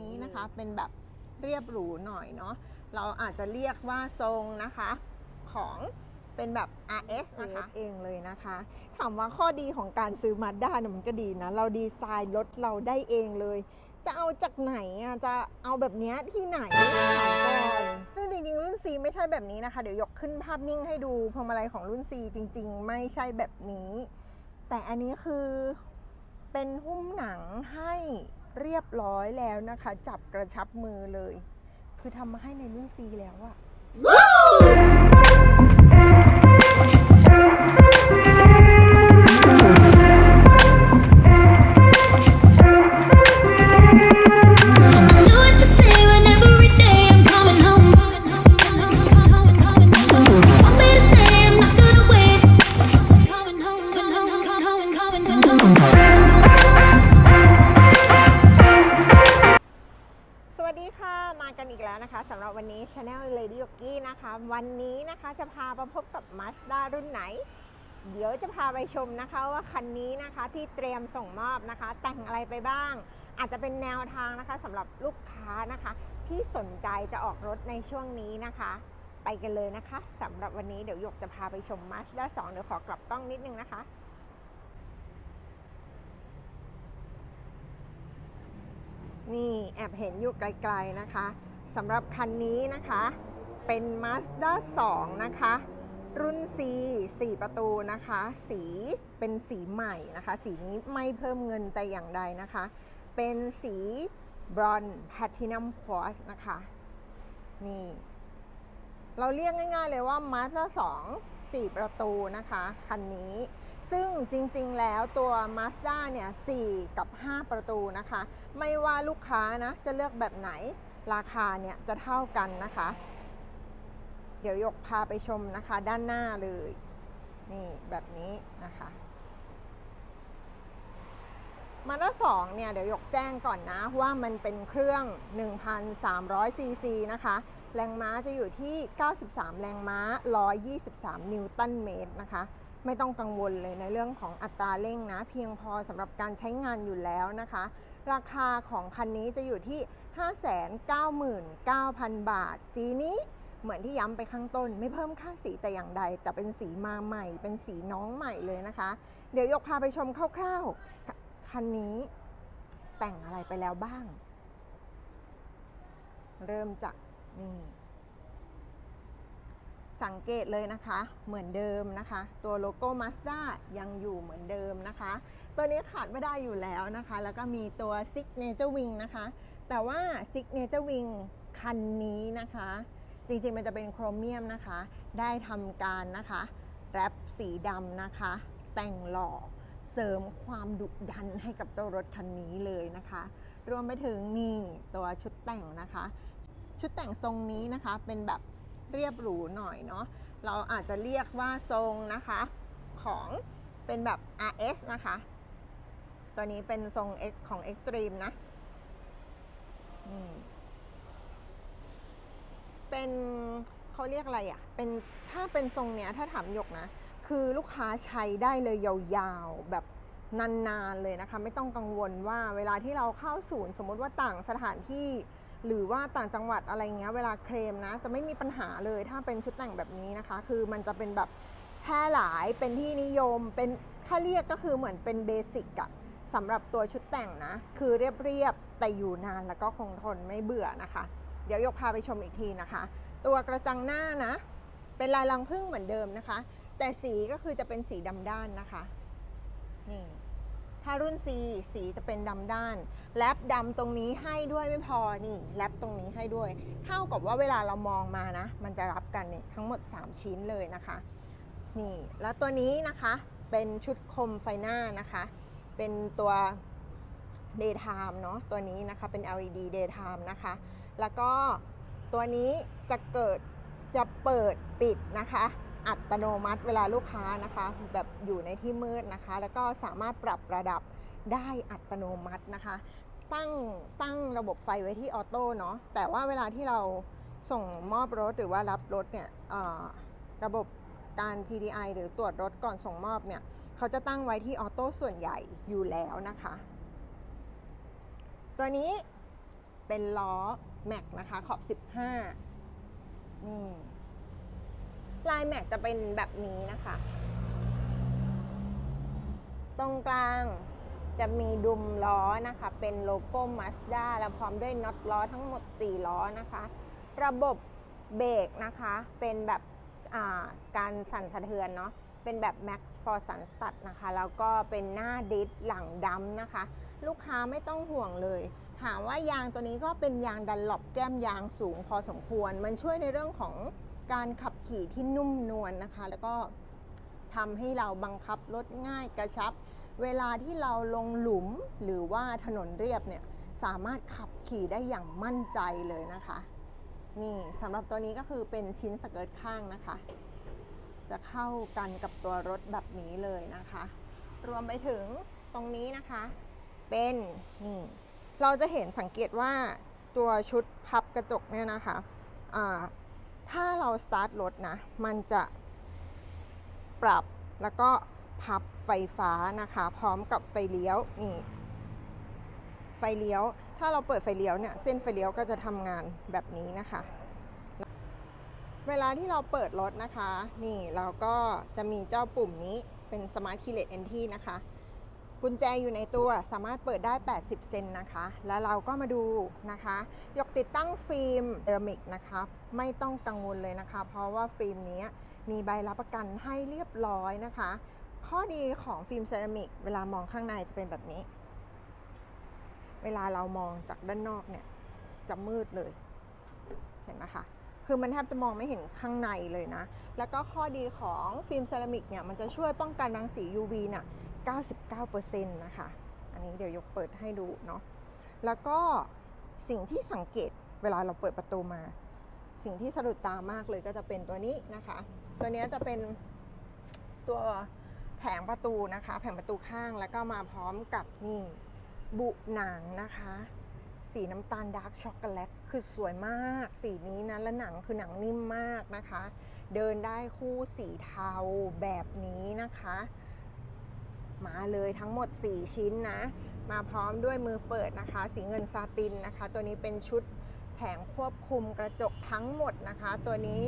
นี้นะคะเป็นแบบเรียบหรูหน่อยเนาะเราอาจจะเรียกว่าทรงนะคะของเป็นแบบ RS นะคะเองเลยนะคะ ถามว่าข้อดีของการซื้อมาด้าเนี่ยมันก็ดีนะ เราดีไซน์รถเราได้เองเลย จะเอาจากไหนอะจะเอาแบบเนี้ยที่ไหนถามก่อนซึ่งจริงๆ รุ่น C ไม่ใช่แบบนี้นะคะ เดี๋ยวยกขึ้นภาพนิ่งให้ดูพวงมาลัยของรุ่น C จริง ๆ ไม่ใช่แบบนี้ แต่อันนี้คือเป็นหุ้มหนังให้ เรียบร้อยแล้วนะคะ จับกระชับมือเลย คือทำมาให้ในรุ่น C แล้วอะ รุ่นไหน เดี๋ยวจะพาไปชมนะคะว่าคันนี้นะคะที่เตรียมส่งมอบนะคะ แต่งอะไรไปบ้าง อาจจะเป็นแนวทางนะคะสำหรับลูกค้านะคะ ที่สนใจจะออกรถในช่วงนี้นะคะ ไปกันเลยนะคะสำหรับวันนี้เดี๋ยวหยกจะพาไปชม Mazda 2เดี๋ยวขอกลับกล้องนิดนึงนะคะนี่แอบเห็นอยู่ไกลๆนะคะสำหรับคันนี้นะคะเป็น Mazda 2 นะคะ รุ่น C 4 ประตูนะคะ สีเป็นสีใหม่นะคะ สีนี้ไม่เพิ่มเงินแต่อย่างใดนะคะ เป็นสีบรอนแพทินัมควอสนะคะ นี่ เราเรียกง่าย ๆ เลยว่า Mazda 2 4ประตูนะคะ คันนี้ ซึ่งจริงๆแล้วตัว Mazda เนี่ย4กับ 5 ประตูนะคะ ไม่ว่าลูกค้านะ จะเลือกแบบไหนราคาเนี่ยจะเท่ากันนะคะ เดี๋ยวยกพาไปชมนะคะด้านหน้าเลย นี่แบบนี้นะคะมาด้า2เนี่ยเดี๋ยวยกแจ้งก่อนนะว่ามันเป็นเครื่อง 1,300 ซีซีนะคะ แรงม้าจะอยู่ที่ 93 แรงม้า 123 นิวตันเมตรนะคะ ไม่ต้องกังวลเลยในเรื่องของอัตราเร่งนะ เพียงพอสำหรับการใช้งานอยู่แล้วนะคะ ราคาของคันนี้จะอยู่ที่ 599,000 บาท สีนี้ เหมือนที่ย้ำไปข้างต้น ไม่เพิ่มค่าสีแต่อย่างใด แต่เป็นสีมาใหม่ เป็นสีน้องใหม่เลยนะคะ เดี๋ยวยกพาไปชมคร่าวๆ คันนี้แต่งอะไรไปแล้วบ้าง เริ่มจากนี่สังเกตเลยนะคะ เหมือนเดิมนะคะ ตัวโลโก้ Mazda ยังอยู่เหมือนเดิมนะคะ ตัวนี้ขาดไม่ได้อยู่แล้วนะคะ แล้วก็มีตัว Signature Wing นะคะ แต่ว่า Signature Wing คันนี้นะคะ จริงๆ มันจะเป็นโครเมียมนะคะ ได้ทำการนะคะแรปสีดำนะคะ แต่งหล่อเสริมความดุดันให้กับเจ้ารถคันนี้เลยนะคะ รวมไปถึงนี่ตัวชุดแต่งนะคะ ชุดแต่งทรงนี้นะคะเป็นแบบเรียบหรูหน่อยเนาะเราอาจจะเรียกว่าทรงนะคะของเป็นแบบ RS นะคะ ตัวนี้เป็นทรง X ของ Extreme นะนี่ เป็นเขาเรียกอะไรอะ่ะ เป็นถ้าเป็นทรงเนี้ยถ้าถามหยกนะ คือลูกค้าใช้ได้เลยยาวๆ แบบนานๆเลยนะคะ ไม่ต้องกังวลว่าเวลาที่เราเข้าศูนย์ สมมติว่าต่างสถานที่ หรือว่าต่างจังหวัดอะไรเงี้ยเวลาเคลมนะ จะไม่มีปัญหาเลยถ้าเป็นชุดแต่งแบบนี้นะคะ คือมันจะเป็นแบบแพร่หลายเป็นที่นิยมเป็นถ้าเรียกก็คือเหมือนเป็นเบสิกอะสำหรับตัวชุดแต่งนะ คือเรียบๆแต่อยู่นานแล้วก็คงทนไม่เบื่อนะคะ ดี๋ยวยกพาไปชมอีกทีนะคะ ตัวกระจังหน้านะ เป็นลายรังผึ้งเหมือนเดิมนะคะ แต่สีก็คือจะเป็นสีดำด้านนะคะนี่ถ้ารุ่น C สีจะเป็นดำด้าน แลปดำตรงนี้ให้ด้วยไม่พอนี่แลปตรงนี้ให้ด้วย เท่ากับว่าเวลาเรามองมานะ มันจะรับกันนี่ทั้งหมด 3 ชิ้นเลยนะคะ นี่ แล้วตัวนี้นะคะเป็นชุดคมไฟหน้านะคะ เป็นตัว daytime เนาะตัวนี้นะคะเป็น LED daytime นะคะ แล้วก็ตัวนี้จะเกิดจะเปิดปิดนะคะ อัตโนมัติเวลาลูกค้านะคะ แบบอยู่ในที่มืดนะคะ แล้วก็สามารถปรับระดับได้อัตโนมัตินะคะ ตั้งตั้งระบบไฟไว้ที่ออโต้เนาะแต่ว่าเวลาที่เราส่งมอบรถหรือว่ารับรถเนี่ยระบบการ PDI หรือตรวจรถก่อนส่งมอบเนี่ยเขาจะตั้งไว้ที่ออโต้ส่วนใหญ่อยู่แล้วนะคะ ตัวนี้ เป็นล้อแม็กนะคะขอบ 15 นี่ ลายแม็กจะเป็นแบบนี้นะคะ ตรงกลางจะมีดุมล้อนะคะ เป็นโลโก้ Mazda แล้วพร้อมด้วยน็อตล้อทั้งหมด 4 ล้อนะคะ ระบบเบรกนะคะ เป็นแบบการสั่นสะเทือนเนาะ เป็นแบบ Max for Sun Stud นะคะ แล้วก็เป็นหน้าดิสหลังดำนะคะ ลูกค้าไม่ต้องห่วงเลย ถามว่ายางตัวนี้ก็เป็นยางดันหลบแก้มยางสูงพอสมควร มันช่วยในเรื่องของการขับขี่ที่นุ่มนวลนะคะ แล้วก็ทำให้เราบังคับรถง่ายกระชับ เวลาที่เราลงหลุมหรือว่าถนนเรียบเนี่ยสามารถขับขี่ได้อย่างมั่นใจเลยนะคะ นี่สำหรับตัวนี้ก็คือเป็นชิ้นสเกิร์ตข้างนะคะ จะเข้ากันกับตัวรถแบบนี้เลยนะคะ รวมไปถึงตรงนี้นะคะ เป็นนี่เราจะเห็นสังเกตว่าตัวชุดพับกระจกเนี่ยนะคะอ่าถ้าเราสตาร์ทรถนะ มันจะปรับแล้วก็พับไฟฟ้านะคะ พร้อมกับไฟเลี้ยวนี่ไฟเลี้ยว ถ้าเราเปิดไฟเลี้ยวเนี่ยเส้นไฟเลี้ยวก็จะทำงานแบบนี้นะคะ เวลาที่เราเปิดรถนะคะ นี่เราก็จะมีเจ้าปุ่มนี้เป็น Smart Keyless Entry นะคะ กุญแจอยู่ในตัวสามารถเปิดได้ 80 เซนนะคะ แล้วเราก็มาดูนะคะ ยกติดตั้งฟิล์มเซรามิกนะคะไม่ต้องกังวลเลยนะคะ เพราะว่าฟิล์มนี้มีใบรับประกันให้เรียบร้อยนะคะ ข้อดีของฟิล์มเซรามิกเวลามองข้างในจะเป็นแบบนี้ เวลาเรามองจากด้านนอกเนี่ยจะมืดเลย เห็นไหมคะ คือมันแทบจะมองไม่เห็นข้างในเลยนะ แล้วก็ข้อดีของฟิล์มเซรามิกเนี่ยมันจะช่วยป้องกันรังสี UV น่ะ 99%นะคะ อันนี้เดี๋ยวยกเปิดให้ดูเนาะ แล้วก็สิ่งที่สังเกตเวลาเราเปิดประตูมา สิ่งที่สะดุดตามากเลยก็จะเป็นตัวนี้นะคะ ตัวนี้จะเป็นตัวแผงประตูนะคะ แผงประตูข้างแล้วก็มาพร้อมกับนี่บุหนังนะคะ สีน้ำตาลดาร์กช็อกโกแลตคือสวยมาก สีนี้นะ และหนังคือหนังนิ่มมากนะคะ เดินได้คู่สีเทาแบบนี้นะคะ มาเลยทั้งหมด 4 ชิ้นนะ มาพร้อมด้วยมือเปิดนะคะ สีเงินซาตินนะคะ ตัวนี้เป็นชุดแผงควบคุมกระจกทั้งหมดนะคะ ตัวนี้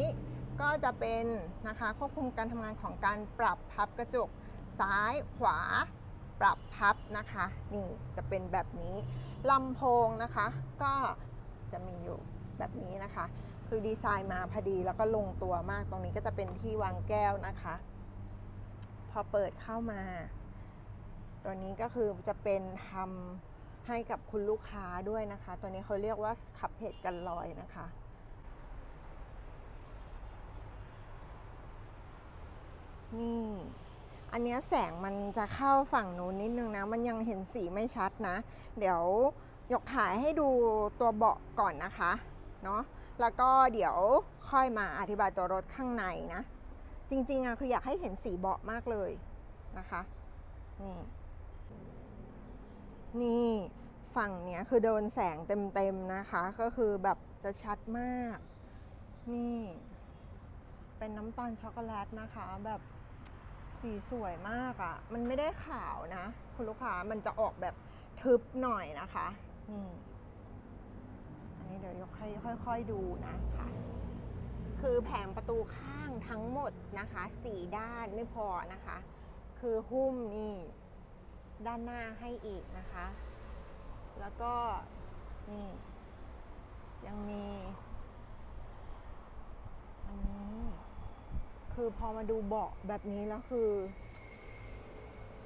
ก็จะเป็นนะคะควบคุมการทำงานของการปรับพับกระจกซ้ายขวา ปรับพับนะคะ นี่จะเป็นแบบนี้ลำโพงนะคะ ก็จะมีอยู่แบบนี้นะคะ คือดีไซน์มาพอดีแล้วก็ลงตัวมากตรงนี้ก็จะเป็นที่วางแก้วนะคะ พอเปิดเข้ามา ตัวนี้ก็คือจะเป็นทำให้กับคุณลูกค้าด้วยนะคะ ตัวนี้เขาเรียกว่าขับเพจกันลอยนะคะนี่ อันเนี้ยแสงมันจะเข้าฝั่งนู้นนิดนึงนะ มันยังเห็นสีไม่ชัดนะ เดี๋ยวยกถ่ายให้ดูตัวเบาะก่อนนะคะเนาะแล้วก็เดี๋ยวค่อยมาอธิบายตัวรถข้างในนะ จริงๆอะคืออยากให้เห็นสีเบาะมากเลยนะคะนี่นี่ฝั่งเนี้ยคือโดนแสงเต็มๆนะคะ ก็คือแบบจะชัดมาก นี่ เป็นน้ำตาลช็อกโกแลตนะคะแบบ สีสวยมากอะ่ะ มันไม่ได้ขาวนะ คุณลูกค้ามันจะออกแบบทึบหน่อยนะคะนี่อันนี้เดี๋ยวยกให้ค่อย ๆดูนะคะคือแผงประตูข้างทั้งหมดนะคะสี่ด้านไม่พอนะคะ คือหุ้มนี่ด้านหน้าให้อีกนะคะ แล้วก็นี่ ยังมี อันนี้ คือพอมาดูเบาะแบบนี้แล้วคือ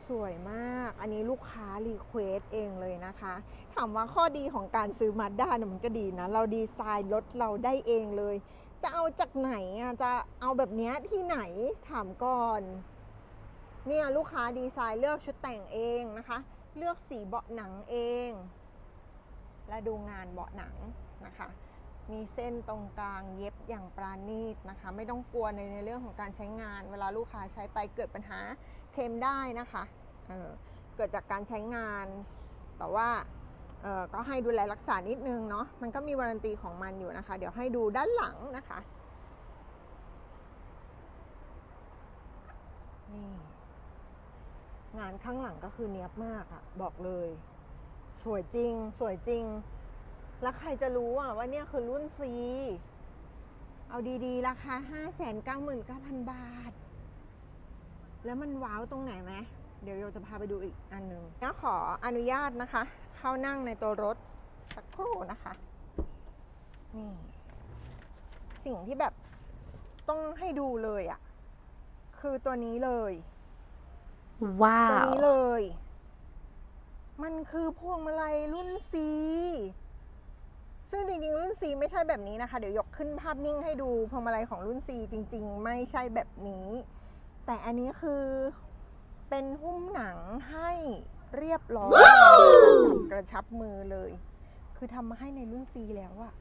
สวยมาก อันนี้ลูกค้ารีเควสเองเลยนะคะ ถามว่าข้อดีของการซื้อมาด้านมันก็ดีนะ เราดีไซน์รถเราได้เองเลย จะเอาจากไหนอะ จะเอาแบบนี้ที่ไหนถามก่อน เนี่ยลูกค้าดีไซน์เลือกชุดแต่งเองนะคะ เลือกสีเบาะหนังเอง และดูงานเบาะหนังนะคะ มีเส้นตรงกลางเย็บอย่างปราณีตนะคะ ไม่ต้องกลัวในในเรื่องของการใช้งาน เวลาลูกค้าใช้ไปเกิดปัญหาเคลมได้นะคะเเกิดจากการใช้งาน แต่ว่าก็ให้ดูแลรักษานิดนึงเนาะมันก็มีวารันตีของมันอยู่นะคะ เดี๋ยวให้ดูด้านหลังนะคะนี่งานข้างหลังก็คือเนียบมากอะบอกเลย สวยจริง สวยจริง แล้วใครจะรู้อะว่าเนี่ยคือรุ่น C เอาดีๆ ราคา 599,000 บาท แล้วมันว้าวตรงไหนไหม เดี๋ยวโยจะพาไปดูอีกอันหนึ่งก็ขออนุญาตนะคะ เข้านั่งในตัวรถสักครู่นะคะ นี่ สิ่งที่แบบต้องให้ดูเลยอะ่ะ คือตัวนี้เลย ว้าตัววนี้เลย มันคือพวงมาลัยรุ่น C ซึ่งจริงๆ รุ่น C ไม่ใช่แบบนี้นะคะ เดี๋ยวยกขึ้นภาพนิ่งให้ดูพวงมาลัยของรุ่น C จริง ๆ ไม่ใช่แบบนี้ แต่อันนี้คือเป็นหุ้มหนังให้เรียบร้อยจับกระชับมือเลย คือทำมาให้ในรุ่น C แล้วอะ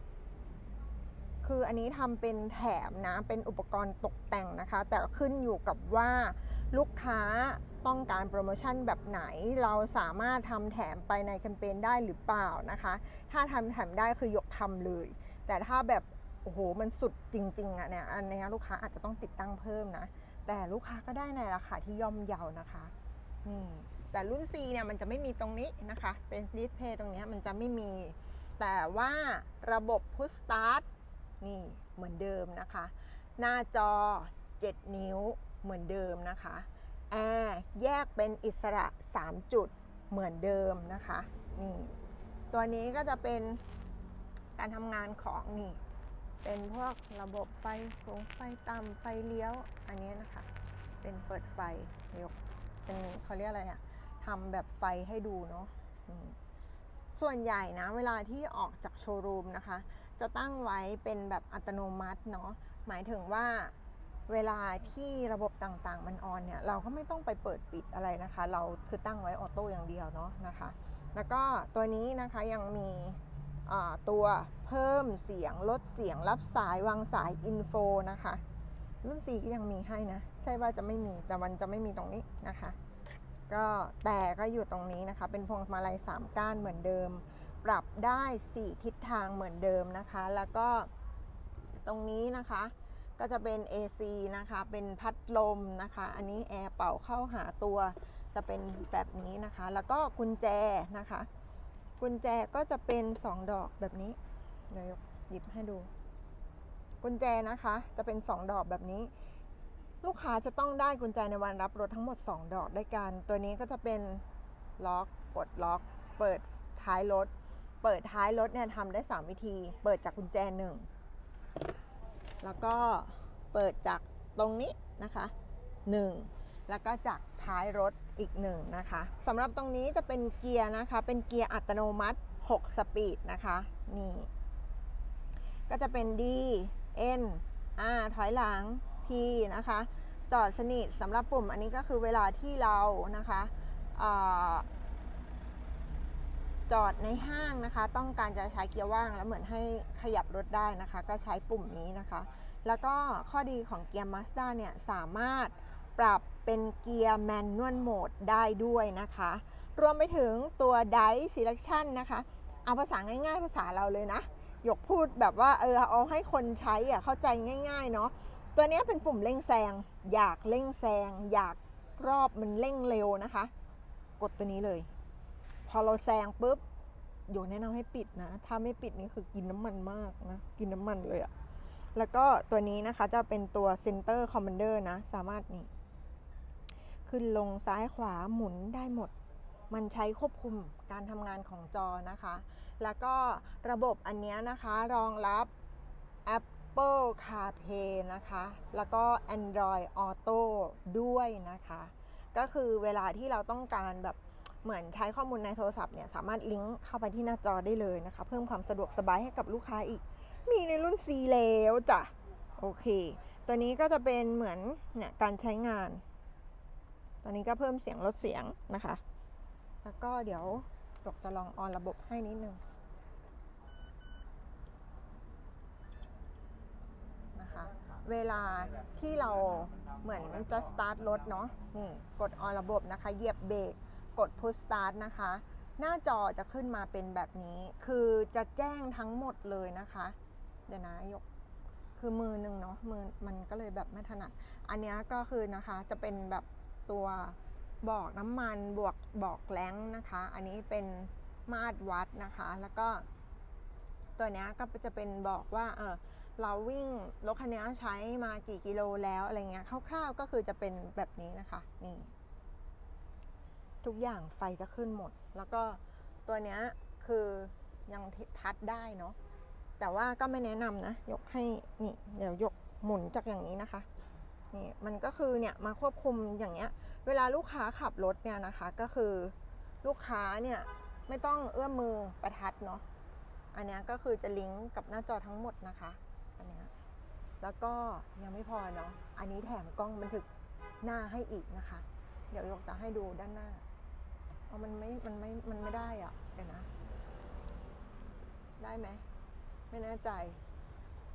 คืออันนี้ทำเป็นแถมนะเป็นอุปกรณ์ตกแต่งนะคะ แต่ขึ้นอยู่กับว่าลูกค้าต้องการโปรโมชั่นแบบไหน เราสามารถทำแถมไปในแคมเปญได้หรือเปล่านะคะ ถ้าทำแถมได้คือยกทำเลย แต่ถ้าแบบโอ้โหมันสุดจริงๆอะเนี่ยอันนี้ลูกค้าอาจจะต้องติดตั้งเพิ่มนะ แต่ลูกค้าก็ได้ในราคาที่ย่อมเยานะคะนี่แต่รุ่น C เนี่ยมันจะไม่มีตรงนี้นะคะ เป็นดิสเพย์ตรงนี้มันจะไม่มี แต่ว่าระบบ Push Start นี่เหมือนเดิมนะคะ หน้าจอ 7 นิ้วเหมือนเดิมนะคะแอร์แยกเป็นอิสระ 3 จุดเหมือนเดิมนะคะนี่ตัวนี้ก็จะเป็นการทำงานของนี่ เป็นพวกระบบไฟสูงไฟต่ำไฟเลี้ยวอันนี้นะคะ เป็นเปิดไฟยกเป็นเขาเรียกอะไรอะทำแบบไฟให้ดูเนาะนี่ ส่วนใหญ่นะเวลาที่ออกจากโชว์รูมนะคะ จะตั้งไว้เป็นแบบอัตโนมัติเนาะหมายถึงว่าเวลาที่ระบบต่างๆ มันออนเนี่ย เราก็ไม่ต้องไปเปิดปิดอะไรนะคะ เราคือตั้งไว้ออโต้อย่างเดียวเนาะนะคะ แล้วก็ตัวนี้นะคะยังมีตัวเพิ่มเสียงลดเสียงรับสายวางสายอินโฟนะคะ รุ่น4ก็ยังมีให้นะ ใช่ว่าจะไม่มีแต่มันจะไม่มีตรงนี้นะคะ ก็แต่ก็อยู่ตรงนี้นะคะ เป็นพวงมาลัย 3 ก้านเหมือนเดิม ปรับได้ 4 ทิศทางเหมือนเดิมนะคะ แล้วก็ตรงนี้นะคะก็จะเป็น AC นะคะ เป็นพัดลมนะคะ อันนี้แอร์เป่าเข้าหาตัวจะเป็นแบบนี้นะคะ แล้วก็กุญแจนะคะ กุญแจก็จะเป็น 2 ดอกแบบนี้ เดี๋ยวยกหยิบให้ดู กุญแจนะคะจะเป็น 2 ดอกแบบนี้ ลูกค้าจะต้องได้กุญแจในวันรับรถทั้งหมด 2 ดอกด้วยกัน ตัวนี้ก็จะเป็นล็อกปลดล็อก เปิดท้ายรถ เปิดท้ายรถเนี่ยทำได้ 3 วิธี เปิดจากกุญแจหนึ่งแล้วก็เปิดจากตรงนี้นะคะ 1 แล้วก็จากท้ายรถอีก1นะคะสำหรับตรงนี้จะเป็นเกียร์นะคะ เป็นเกียร์อัตโนมัติ 6 สปีดนะคะ นี่ ก็จะเป็น D N R ถอยหลัง P นะคะ จอดสนิทสำหรับปุ่มอันนี้ก็คือเวลาที่เรานะคะจอดในห้างนะคะ ต้องการจะใช้เกียร์ว่างแล้วเหมือนให้ขยับรถได้นะคะ ก็ใช้ปุ่มนี้นะคะ แล้วก็ข้อดีของเกียร์ Mazda เนี่ยสามารถปรับเป็นเกียร์แมนนวลโหมดได้ด้วยนะคะ รวมไปถึงตัว Dice Selection นะคะ เอาภาษาง่ายๆ ภาษาเราเลยนะ ยกพูดแบบว่าเออเอาให้คนใช้อะเข้าใจง่ายๆเนาะ ตัวนี้เป็นปุ่มเร่งแซง อยากเร่งแซง อยากรอบมันเร่งเร็วนะคะ กดตัวนี้เลย พอเราแซงปุ๊บโยแนะนำให้ปิดนะ ถ้าไม่ปิดนี่คือกินน้ำมันมากนะ กินน้ำมันเลยอะแล้วก็ตัวนี้นะคะจะเป็นตัว Center Commander นะ สามารถนี่ขึ้นลงซ้ายขวาหมุนได้หมด มันใช้ควบคุมการทำงานของจอนะคะ แล้วก็ระบบอันนี้นะคะ รองรับ Apple Apple CarPlay นะคะ แล้วก็ Android Auto ด้วยนะคะ ก็คือเวลาที่เราต้องการแบบเหมือนใช้ข้อมูลในโทรศัพท์เนี่ยสามารถลิงก์เข้าไปที่หน้าจอได้เลยนะคะ เพิ่มความสะดวกสบายให้กับลูกค้าอีก มีในรุ่น C แล้วจ้ะ โอเค ตัวนี้ก็จะเป็นเหมือนเนี่ยการใช้งานตัวนี้ก็เพิ่มเสียงลดเสียงนะคะ แล้วก็เดี๋ยวดกจะลองออนระบบให้นิดนึงนะคะ เวลาที่เราเหมือนจะสตาร์ทรถเนาะนี่กดออนระบบนะคะเหยียบเบรกกด push start นะคะ หน้าจอจะขึ้นมาเป็นแบบนี้ คือจะแจ้งทั้งหมดเลยนะคะ เดี๋ยวนะยกคือมือหนึ่งเนาะมือมันก็เลยแบบไม่ถนัด อันนี้ก็คือนะคะจะเป็นแบบตัวบอกน้ำมันบวกบอกแรงนะคะ อันนี้เป็นมาตรวัดนะคะ แล้วก็ตัวนี้ก็จะเป็นบอกว่าเออ เราวิ่งรถคันนี้ใช้มากี่กิโลแล้วอะไรเงี้ยคร่าวๆก็คือจะเป็นแบบนี้นะคะนี่ทุกอย่างไฟจะขึ้นหมด แล้วก็ตัวเนี้ยคือยังทัดได้เนาะแต่ว่าก็ไม่แนะนำนะ ยกให้นี่เดี๋ยวยกหมุนจากอย่างนี้นะคะนี่มันก็คือเนี่ยมาควบคุมอย่างเงี้ย เวลาลูกค้าขับรถเนี่ยนะคะ ก็คือลูกค้าเนี่ยไม่ต้องเอื้อมมือประทัดเนาะอันนี้ก็คือจะลิงก์กับหน้าจอทั้งหมดนะคะ แล้วก็ยังไม่พอเนาะอันนี้แถมกล้องบันทึกหน้าให้อีกนะคะ เดี๋ยวยกจะให้ดูด้านหน้าเอามันไม่มันไม่มันไม่ได้อะเดี๋ยวนะ ได้ไหมไม่แน่ใจ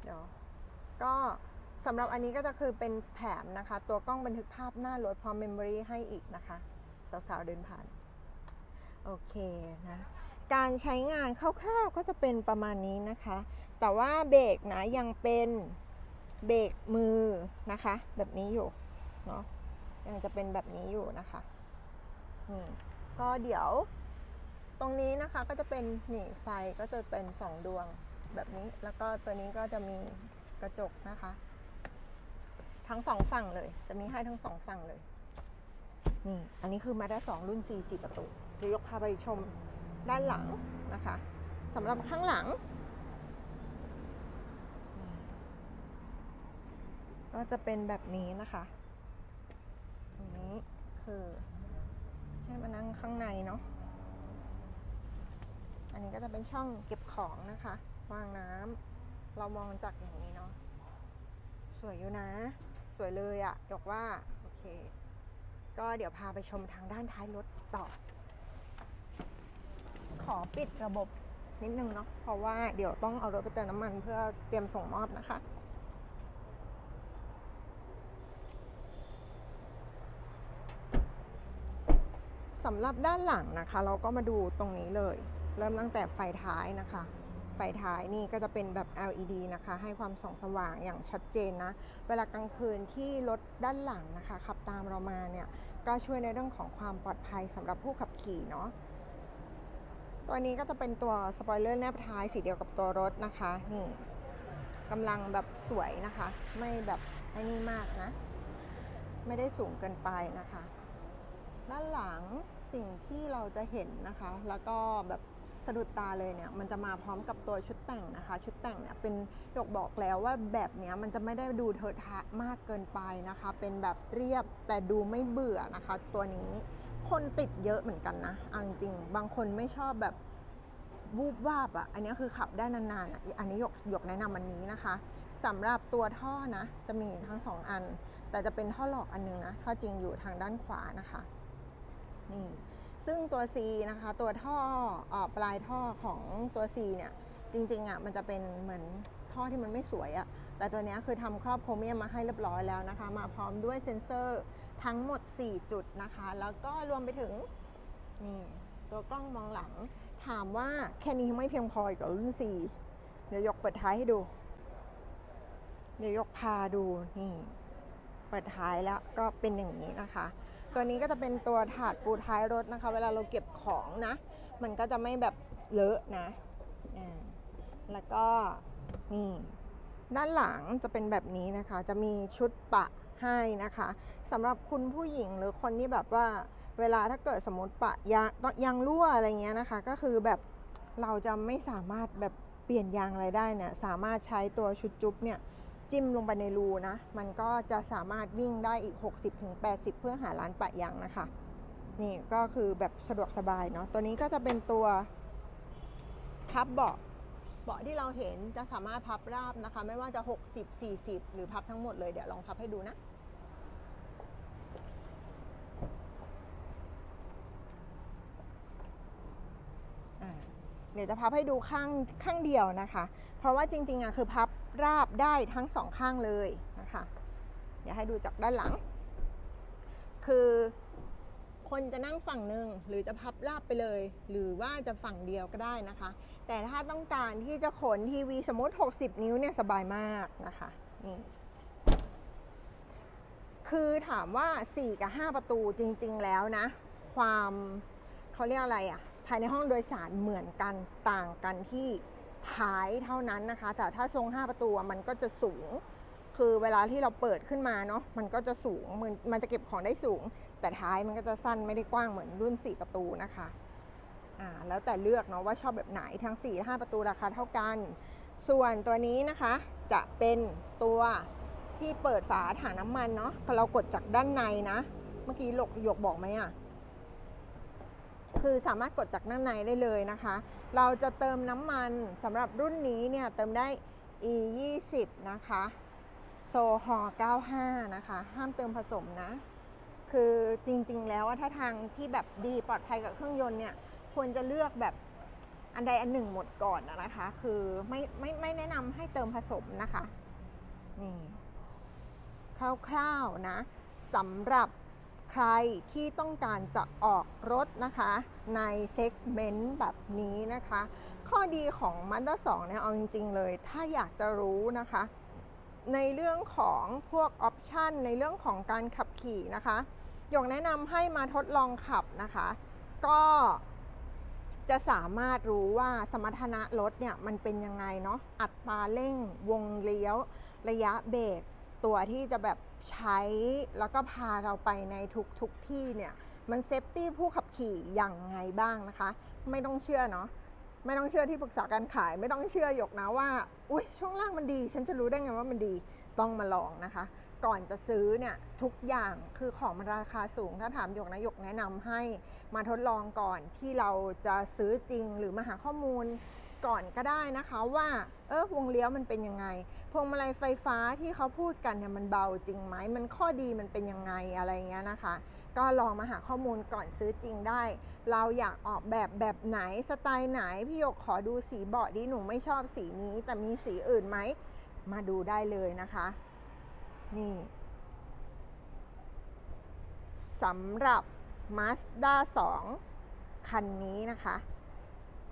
เดี๋ยวก็สำหรับอันนี้ก็จะคือเป็นแถมนะคะ ตัวกล้องบันทึกภาพหน้ารถพร้อมเมมโมรีให้อีกนะคะ สาวๆเดินผ่าน โอเคนะ การใช้งานคร่าวๆก็จะเป็นประมาณนี้นะคะ แต่ว่าเบรกนะยังเป็น เบรกมือนะคะ แบบนี้อยู่เนาะยังจะเป็นแบบนี้อยู่นะคะนี่ก็เดี๋ยว ตรงนี้นะคะก็จะเป็นนี่ไฟก็จะเป็นสองดวงแบบนี้ แล้วก็ตัวนี้ก็จะมีกระจกนะคะ ทั้งสองฝั่งเลย จะมีให้ทั้งสองฝั่งเลยนี่อันนี้คือมาได้สองรุ่น 40 ประตูเดี๋ยวยกพาไปชมด้านหลังนะคะสำหรับข้างหลัง ก็จะเป็นแบบนี้นะคะอันนี้คือให้มานั่งข้างในเนาะ อันนี้ก็จะเป็นช่องเก็บของนะคะ วางน้ำเรามองจากอย่างนี้เนาะ สวยอยู่นะ สวยเลยอะยกว่า โอเค ก็เดี๋ยวพาไปชมทางด้านท้ายรถต่อ ขอปิดระบบนิดนึงเนาะ เพราะว่าเดี๋ยวต้องเอารถไปเติมน้ำมันเพื่อเตรียมส่งมอบนะคะ สำหรับด้านหลังนะคะ เราก็มาดูตรงนี้เลย เริ่มตั้งแต่ไฟท้ายนะคะ ไฟท้ายนี่ก็จะเป็นแบบ LED นะคะ ให้ความส่องสว่างอย่างชัดเจนนะ เวลากลางคืนที่รถด้านหลังนะคะ ขับตามเรามาเนี่ย ก็ช่วยในเรื่องของความปลอดภัยสำหรับผู้ขับขี่เนาะตัวนี้ก็จะเป็นตัวสปอยเลอร์แนบท้ายสีเดียวกับตัวรถนะคะ นี่กำลังแบบสวยนะคะ ไม่แบบไอ้นี่มากนะ ไม่ได้สูงเกินไปนะคะ ด้านหลังสิ่งที่เราจะเห็นนะคะ แล้วก็แบบสะดุดตาเลยเนี่ยมันจะมาพร้อมกับตัวชุดแต่งนะคะ ชุดแต่งเนี่ยเป็นหยกบอกแล้วว่าแบบเนี้ยมันจะไม่ได้ดูเทอะทะมากเกินไปนะคะ เป็นแบบเรียบแต่ดูไม่เบื่อนะคะ ตัวนี้คนติดเยอะเหมือนกันนะเอาจริงบางคนไม่ชอบแบบวูบวาบอะ่ะอันนี้คือขับได้นานๆอะอันนี้หยกหยกแนะนำอันนี้นะคะสำหรับตัวท่อนะจะมีทั้งสองอัน แต่จะเป็นท่อหลอกอันนึงนะท่อจริงอยู่ทางด้านขวานะคะ นี่ ซึ่งตัว C นะคะ ตัวท่ออปลายท่อของตัว C เนี่ยจริงๆอะมันจะเป็นเหมือนท่อที่มันไม่สวยอะ่ะ แต่ตัวเนี้ยคือทำครอบโครเมียมมาให้เรียบร้อยแล้วนะคะ มาพร้อมด้วยเซ็นเซอร์ทั้งหมด 4 จุดนะคะ แล้วก็รวมไปถึงนี่ตัวกล้องมองหลัง ถามว่าแค่นี้ไม่เพียงพออีกกับรุ่น 4 เดี๋ยวยกเปิดท้ายให้ดู เดี๋ยวยกพาดูนี่ เปิดท้ายแล้วก็เป็นอย่างนี้นะคะ ตัวนี้ก็จะเป็นตัวถาดปูท้ายรถนะคะ เวลาเราเก็บของนะ มันก็จะไม่แบบเลอะนะแล้วก็นี่ด้านหลังจะเป็นแบบนี้นะคะ จะมีชุดปะให้นะคะสำหรับคุณผู้หญิงหรือคนที่แบบว่าเวลาถ้าเกิดสมมติปะยางยางรั่วอะไรเงี้ยนะคะ ก็คือแบบเราจะไม่สามารถแบบเปลี่ยนยางอะไรได้เนี่ยสามารถใช้ตัวชุดจุ๊บเนี่ย จิ้มลงไปในรูนะ มันก็จะสามารถวิ่งได้อีก 60-80 เพื่อหาร้านปะยางนะคะ นี่ก็คือแบบสะดวกสบายเนาะ ตัวนี้ก็จะเป็นตัวพับเบาะเบาะที่เราเห็นจะสามารถพับราบนะคะ ไม่ว่าจะ 60 40 หรือพับทั้งหมดเลย เดี๋ยวลองพับให้ดูนะ เดี๋ยวจะพับให้ดูข้างข้างเดียวนะคะ เพราะว่าจริงๆอะคือพับราบได้ทั้งสองข้างเลยนะคะ เดี๋ยวให้ดูจากด้านหลัง คือคนจะนั่งฝั่งหนึ่งหรือจะพับราบไปเลย หรือว่าจะฝั่งเดียวก็ได้นะคะ แต่ถ้าต้องการที่จะขนทีวีสมมติ 60 นิ้วเนี่ยสบายมากนะคะนี่คือถามว่า 4 กับ 5 ประตูจริง ๆ แล้วนะ ความเขาเรียกอะไรอะ่ะ ภายในห้องโดยสารเหมือนกันต่างกันที่ท้ายเท่านั้นนะคะ แต่ถ้าทรง 5 ประตูมันก็จะสูง คือเวลาที่เราเปิดขึ้นมาเนาะมันก็จะสูงมันมันจะเก็บของได้สูง แต่ท้ายมันก็จะสั้นไม่ได้กว้างเหมือนรุ่น 4 ประตูนะคะอ่าแล้วแต่เลือกเนาะว่าชอบแบบไหนทั้ง 4 5 ประตูราคาเท่ากัน ส่วนตัวนี้นะคะจะเป็นตัวที่เปิดฝาถังน้ำมันเนาะเรากดจากด้านในนะ เมื่อกี้หลกหยกบอกไหมอะ่ะ คือสามารถกดจากด้านในได้เลยนะคะ เราจะเติมน้ำมันสำหรับรุ่นนี้เนี่ยเติมได้ e 2 0นะคะโซฮอ95 นะคะ ห้ามเติมผสมนะ คือจริงๆ แล้วอะถ้าทางที่แบบดีปลอดภัยกับเครื่องยนต์เนี่ย ควรจะเลือกแบบอันใดอันหนึ่งหมดก่อนนะคะ คือไม่ไม่ไม่แนะนำให้เติมผสมนะคะ นี่คร่าวๆนะสำหรับ ใครที่ต้องการจะออกรถนะคะ ในเซกเมนต์แบบนี้นะคะ ข้อดีของ Mazda 2เนี่ยเอาจริง ๆ เลย ถ้าอยากจะรู้นะคะ ในเรื่องของพวกออปชันในเรื่องของการขับขี่นะคะยกแนะนำให้มาทดลองขับนะคะ ก็จะสามารถรู้ว่าสมรรถนะรถเนี่ยมันเป็นยังไงเนาะอัตราเร่ง วงเลี้ยว ระยะเบรก ตัวที่จะแบบใช้แล้วก็พาเราไปในทุกทุกที่เนี่ยมันเซฟตี้ผู้ขับขี่อย่างไงบ้างนะคะ ไม่ต้องเชื่อเนาะไม่ต้องเชื่อที่ปรึกษาการขาย ไม่ต้องเชื่อหยกนะว่า อุ้ยช่วงล่างมันดี ฉันจะรู้ได้ไงว่ามันดีต้องมาลองนะคะ ก่อนจะซื้อเนี่ยทุกอย่างคือของมันราคาสูง ถ้าถามหยกนะหยกแนะนำให้มาทดลองก่อนที่เราจะซื้อจริงหรือมาหาข้อมูล ก่อนก็ได้นะคะว่าเออวงเลี้ยวมันเป็นยังไง พวงมาลัยไฟฟ้าที่เขาพูดกันเนี่ยมันเบาจริงไหมมันข้อดีมันเป็นยังไงอะไรเงี้ยนะคะ ก็ลองมาหาข้อมูลก่อนซื้อจริงได้ เราอยากออกแบบแบบไหนสไตล์ไหนพี่หยกขอดูสีเบาะดิหนูไม่ชอบสีนี้ แต่มีสีอื่นไหมมาดูได้เลยนะคะ นี่สำหรับ Mazda 2 คันนี้นะคะ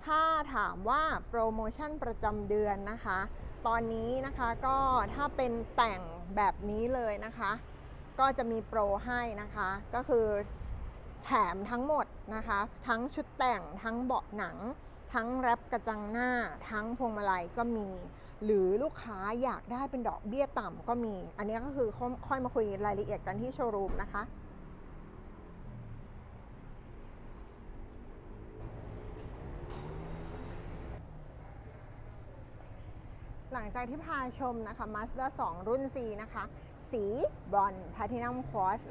ถ้าถามว่าโปรโมชั่นประจำเดือนนะคะ ตอนนี้นะคะก็ถ้าเป็นแต่งแบบนี้เลยนะคะ ก็จะมีโปรให้นะคะ ก็คือแถมทั้งหมดนะคะ ทั้งชุดแต่งทั้งเบาะหนัง ทั้งแรปกระจังหน้า ทั้งพวงมาลัยก็มี หรือลูกค้าอยากได้เป็นดอกเบี้ยต่ำก็มี อันนี้ก็คือค่อยมาคุยรายละเอียดกันที่โชว์รูมนะคะ หลังจากที่พาชมนะคะ Mazda 2 รุ่น C นะคะ สีบรอน n ์ Platinum Quartz